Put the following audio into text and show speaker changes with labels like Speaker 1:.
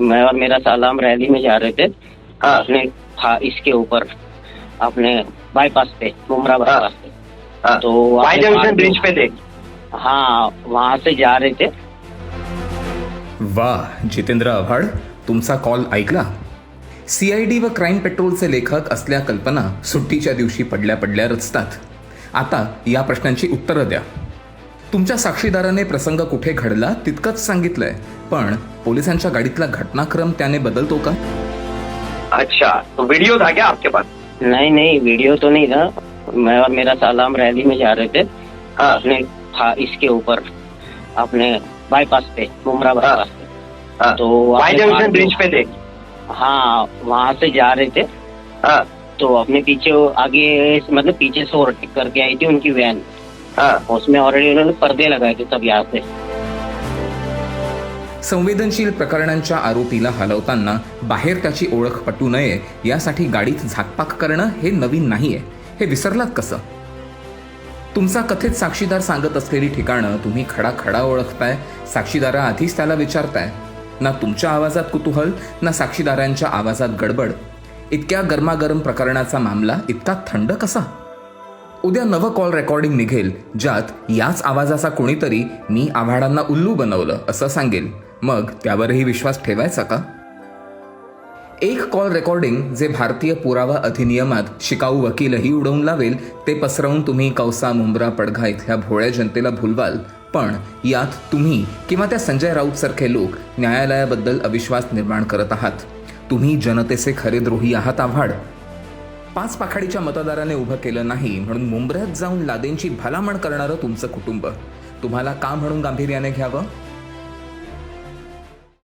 Speaker 1: मैं और मेरा साला हम रैली में जा रहे थे।
Speaker 2: हाँ
Speaker 1: अपने था इसके ऊपर अपने बाईपास पे मुमरा बाईपास पे।
Speaker 2: हाँ।
Speaker 1: तो
Speaker 2: ब्रिज पे थे।
Speaker 1: हाँ वहाँ से जा रहे थे।
Speaker 3: वा जितेंद्र आव्हाड तुमचा कॉल ऐकला? सी आय डी व क्राईम पेट्रोलचे लेखक असल्या कल्पना सुट्टीच्या दिवशी पडल्या पडल्या रचतात. आता या प्रश्नांची उत्तरं द्या. तुमच्या साक्षीदाराने प्रसंग कुठे घडला तितकंच सांगितलंय. पण पोलिसांच्या गाडीतला घटनाक्रम त्याने बदलतो का?
Speaker 2: अच्छा तो वीडियो था क्या आपके पास?
Speaker 1: नहीं नहीं वीडियो तो नहीं था मैं और मेरा साला हम रैली में जा रहे थे.
Speaker 2: हाँ.
Speaker 1: अपने था इसके ऊपर. अपने बाईपास पे मुमरा बाईपास पे.
Speaker 2: हाँ.
Speaker 1: तो
Speaker 2: वाई जंक्शन ब्रिज पे थे?
Speaker 1: हाँ वहाँ से जा रहे थे.
Speaker 2: हाँ.
Speaker 1: तो अपने पीछे वो आगे मतलब पीछे से ओवरटेक करके आई थी उनकी वैन
Speaker 2: हाँ
Speaker 1: उसमें ऑलरेडी उन्होंने पर्दे लगाए थे सब यहाँ से।
Speaker 3: संवेदनशील प्रकरणांच्या आरोपीला हलवताना बाहेर त्याची ओळख पटू नये यासाठी गाडीत झाकपाक करणं हे नवीन नाहीये. हे विसरलात कसं? तुमचा कथेत साक्षीदार सांगत असलेली ठिकाणं तुम्ही खडा खडा ओळखताय साक्षीदारा आधीच त्याला विचारताय. ना तुमच्या आवाजात कुतूहल ना साक्षीदारांच्या आवाजात गडबड. इतक्या गरमागरम प्रकरणाचा मामला इतका थंड कसा? उद्या नवं कॉल रेकॉर्डिंग निघेल ज्यात याच आवाजाचा कोणीतरी मी आव्हाडांना उल्लू बनवलं असं सांगेल. मग त्यावरही विश्वास ठेवायचा का? एक कॉल रेकॉर्डिंग जे भारतीय पुरावा अधिनियमात शिकाऊ वकीलही उडवून लावेल ते पसरवून तुम्ही कौसा मुंब्रा पडघा इथल्या भोळ्या जनतेला भुलवाल. पण यात तुम्ही किंवा त्या संजय राऊत सारखे लोक न्यायालयाबद्दल अविश्वास निर्माण करत आहात. तुम्ही जनतेचे खरे द्रोही आहात आव्हाड. पाच पाखाडीच्या मतदाराने उभं केलं नाही म्हणून मुंबऱ्यात जाऊन लादेंची भलामण करणारं तुमचं कुटुंब. तुम्हाला का म्हणून गांभीर्याने घ्यावं?